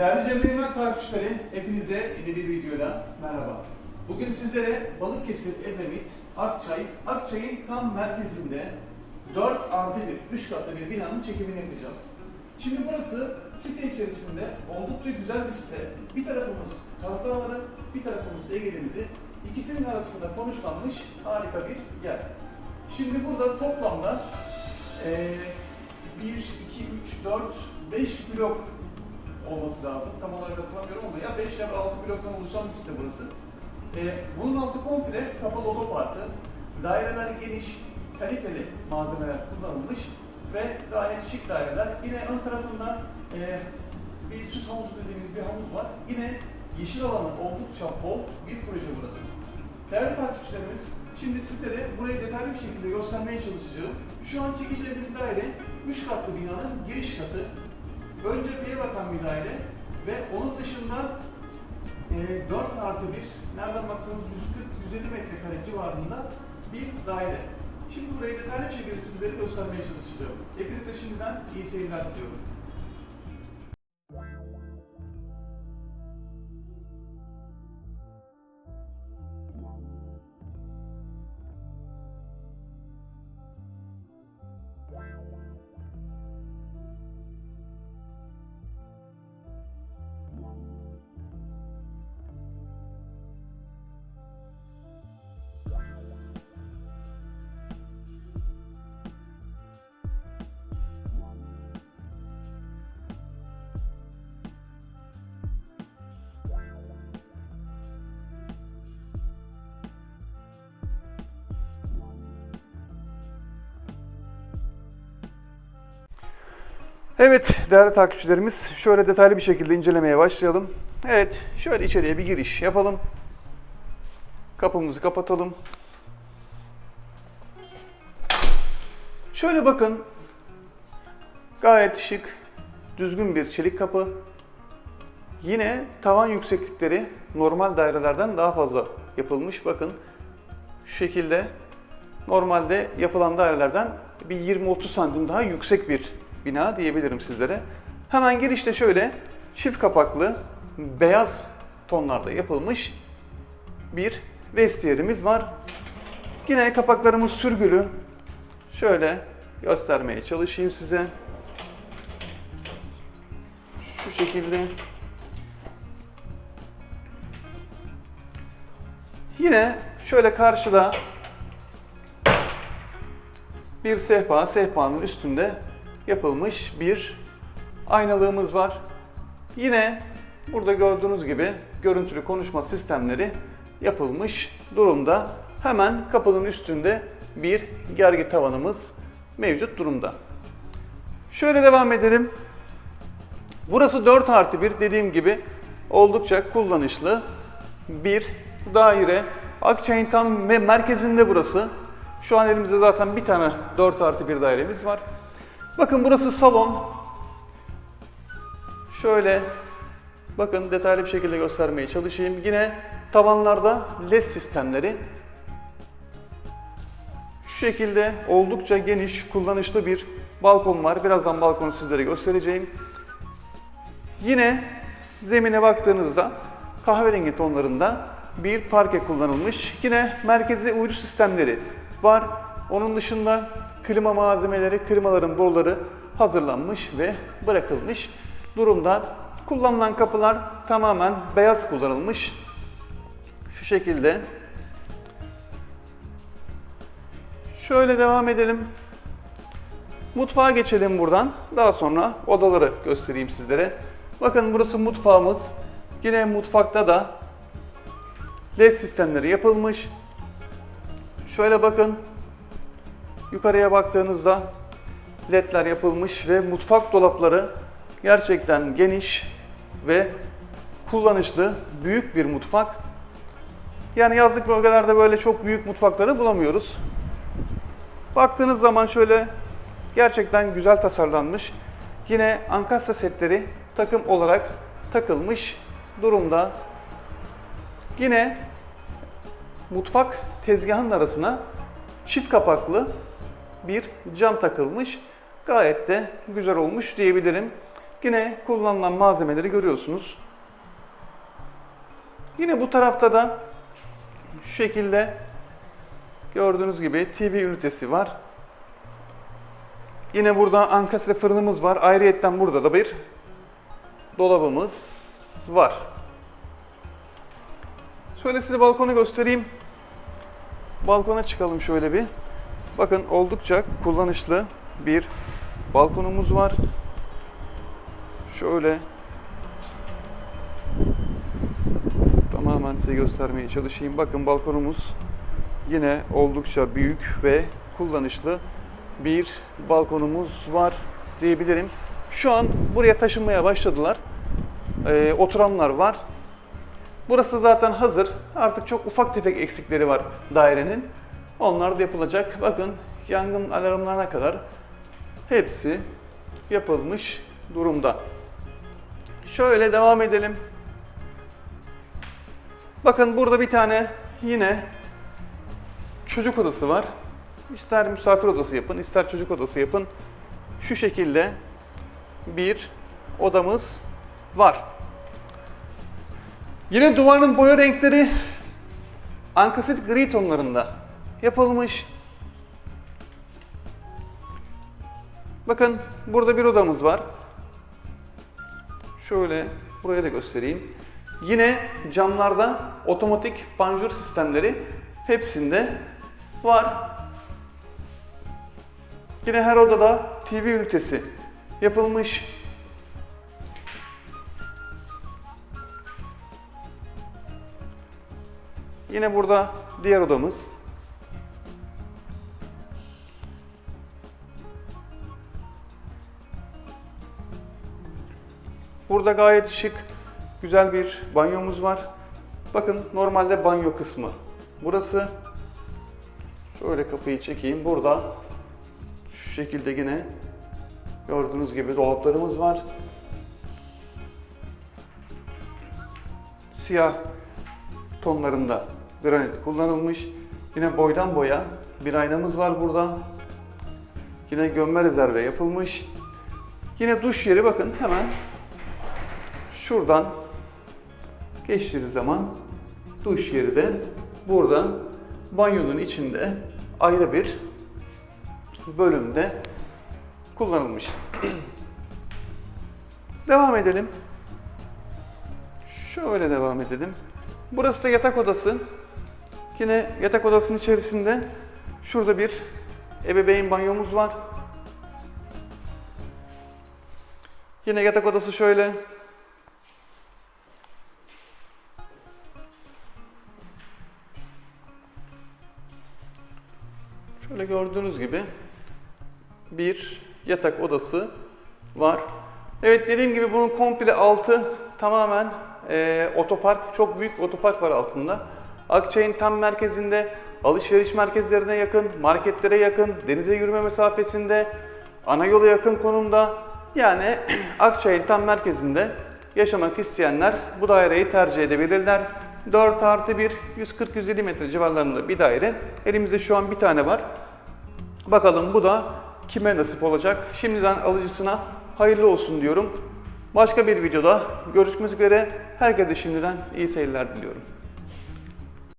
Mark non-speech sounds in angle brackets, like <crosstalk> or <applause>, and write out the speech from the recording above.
Değerli Cemre Yemek takipçileri, hepinize yeni bir videoyla merhaba. Bugün sizlere Balıkesir Efemit, Akçay, Akçay'ın tam merkezinde 4 artı 1, 3 katlı bir binanın çekimini yapacağız. Şimdi burası site içerisinde oldukça güzel bir site. Bir tarafımız Kaz Dağları, bir tarafımız Ege Denizi. İkisinin arasında konuşlanmış harika bir yer. Şimdi burada toplamda eee 1, 2, 3, 4, 5 blok olması lazım. Tam olarak hatırlamıyorum ama ya 5 ya da 6 bloktan oluşan bir site burası. Ee, bunun altı komple kapalı otoparkı. Daireler geniş, kaliteli malzemeler kullanılmış ve gayet şık daireler. Yine ön tarafında e, bir süs havuzu dediğimiz bir havuz var. Yine yeşil alanı oldukça bol bir proje burası. Değerli takipçilerimiz, şimdi sizlere burayı detaylı bir şekilde göstermeye çalışacağım. Şu an çekeceğimiz daire 3 katlı binanın giriş katı. Ön cepheye bakan bir daire ve onun dışında e, 4 artı 1, nereden baksanız 140-150 metrekare civarında bir daire. Şimdi burayı detaylı bir şekilde sizlere göstermeye çalışacağım. Hepinize şimdiden iyi seyirler diliyorum. Evet değerli takipçilerimiz şöyle detaylı bir şekilde incelemeye başlayalım. Evet şöyle içeriye bir giriş yapalım. Kapımızı kapatalım. Şöyle bakın. Gayet şık, düzgün bir çelik kapı. Yine tavan yükseklikleri normal dairelerden daha fazla yapılmış. Bakın şu şekilde normalde yapılan dairelerden bir 20-30 santim daha yüksek bir bina diyebilirim sizlere. Hemen girişte şöyle çift kapaklı beyaz tonlarda yapılmış bir vestiyerimiz var. Yine kapaklarımız sürgülü. Şöyle göstermeye çalışayım size. Şu şekilde. Yine şöyle karşıda bir sehpa, sehpanın üstünde yapılmış bir aynalığımız var. Yine burada gördüğünüz gibi görüntülü konuşma sistemleri yapılmış durumda. Hemen kapının üstünde bir gergi tavanımız mevcut durumda. Şöyle devam edelim. Burası 4 artı 1 dediğim gibi oldukça kullanışlı bir daire. Akçay'ın tam me- merkezinde burası. Şu an elimizde zaten bir tane 4 artı 1 dairemiz var. Bakın burası salon. Şöyle bakın detaylı bir şekilde göstermeye çalışayım. Yine tavanlarda led sistemleri. Şu şekilde oldukça geniş, kullanışlı bir balkon var. Birazdan balkonu sizlere göstereceğim. Yine zemine baktığınızda kahverengi tonlarında bir parke kullanılmış. Yine merkezi uydu sistemleri var. Onun dışında klima malzemeleri, klimaların boruları hazırlanmış ve bırakılmış durumda. Kullanılan kapılar tamamen beyaz kullanılmış. Şu şekilde. Şöyle devam edelim. Mutfağa geçelim buradan. Daha sonra odaları göstereyim sizlere. Bakın burası mutfağımız. Yine mutfakta da LED sistemleri yapılmış. Şöyle bakın. Yukarıya baktığınızda ledler yapılmış ve mutfak dolapları gerçekten geniş ve kullanışlı büyük bir mutfak. Yani yazlık bölgelerde böyle çok büyük mutfakları bulamıyoruz. Baktığınız zaman şöyle gerçekten güzel tasarlanmış. Yine ankastre setleri takım olarak takılmış durumda. Yine mutfak tezgahının arasına çift kapaklı bir cam takılmış. Gayet de güzel olmuş diyebilirim. Yine kullanılan malzemeleri görüyorsunuz. Yine bu tarafta da şu şekilde gördüğünüz gibi TV ünitesi var. Yine burada ankastre fırınımız var. Ayrıyetten burada da bir dolabımız var. Şöyle size balkonu göstereyim. Balkona çıkalım şöyle bir. Bakın oldukça kullanışlı bir balkonumuz var. Şöyle tamamen size göstermeye çalışayım. Bakın balkonumuz yine oldukça büyük ve kullanışlı bir balkonumuz var diyebilirim. Şu an buraya taşınmaya başladılar. Ee, oturanlar var. Burası zaten hazır. Artık çok ufak tefek eksikleri var dairenin. Onlar da yapılacak. Bakın yangın alarmlarına kadar hepsi yapılmış durumda. Şöyle devam edelim. Bakın burada bir tane yine çocuk odası var. İster misafir odası yapın, ister çocuk odası yapın. Şu şekilde bir odamız var. Yine duvarın boya renkleri ankasit gri tonlarında yapılmış. Bakın burada bir odamız var. Şöyle buraya da göstereyim. Yine camlarda otomatik panjur sistemleri hepsinde var. Yine her odada TV ünitesi yapılmış. Yine burada diğer odamız. Burada gayet şık, güzel bir banyomuz var. Bakın normalde banyo kısmı. Burası. Şöyle kapıyı çekeyim. Burada şu şekilde yine gördüğünüz gibi dolaplarımız var. Siyah tonlarında granit kullanılmış. Yine boydan boya bir aynamız var burada. Yine gömme rezerve yapılmış. Yine duş yeri bakın hemen şuradan geçtiğiniz zaman duş yeri de burada banyonun içinde ayrı bir bölümde kullanılmış. <clears throat> devam edelim. Şöyle devam edelim. Burası da yatak odası. Yine yatak odasının içerisinde şurada bir ebeveyn banyomuz var. Yine yatak odası şöyle. Şöyle gördüğünüz gibi bir yatak odası var. Evet dediğim gibi bunun komple altı tamamen e, otopark. Çok büyük otopark var altında. Akçay'ın tam merkezinde, alışveriş merkezlerine yakın, marketlere yakın, denize yürüme mesafesinde, ana yola yakın konumda. Yani <clears throat> Akçay'ın tam merkezinde yaşamak isteyenler bu daireyi tercih edebilirler. 4 artı 1, 140-150 metre civarlarında bir daire. Elimizde şu an bir tane var. Bakalım bu da kime nasip olacak? Şimdiden alıcısına hayırlı olsun diyorum. Başka bir videoda görüşmek üzere. Herkese şimdiden iyi seyirler diliyorum.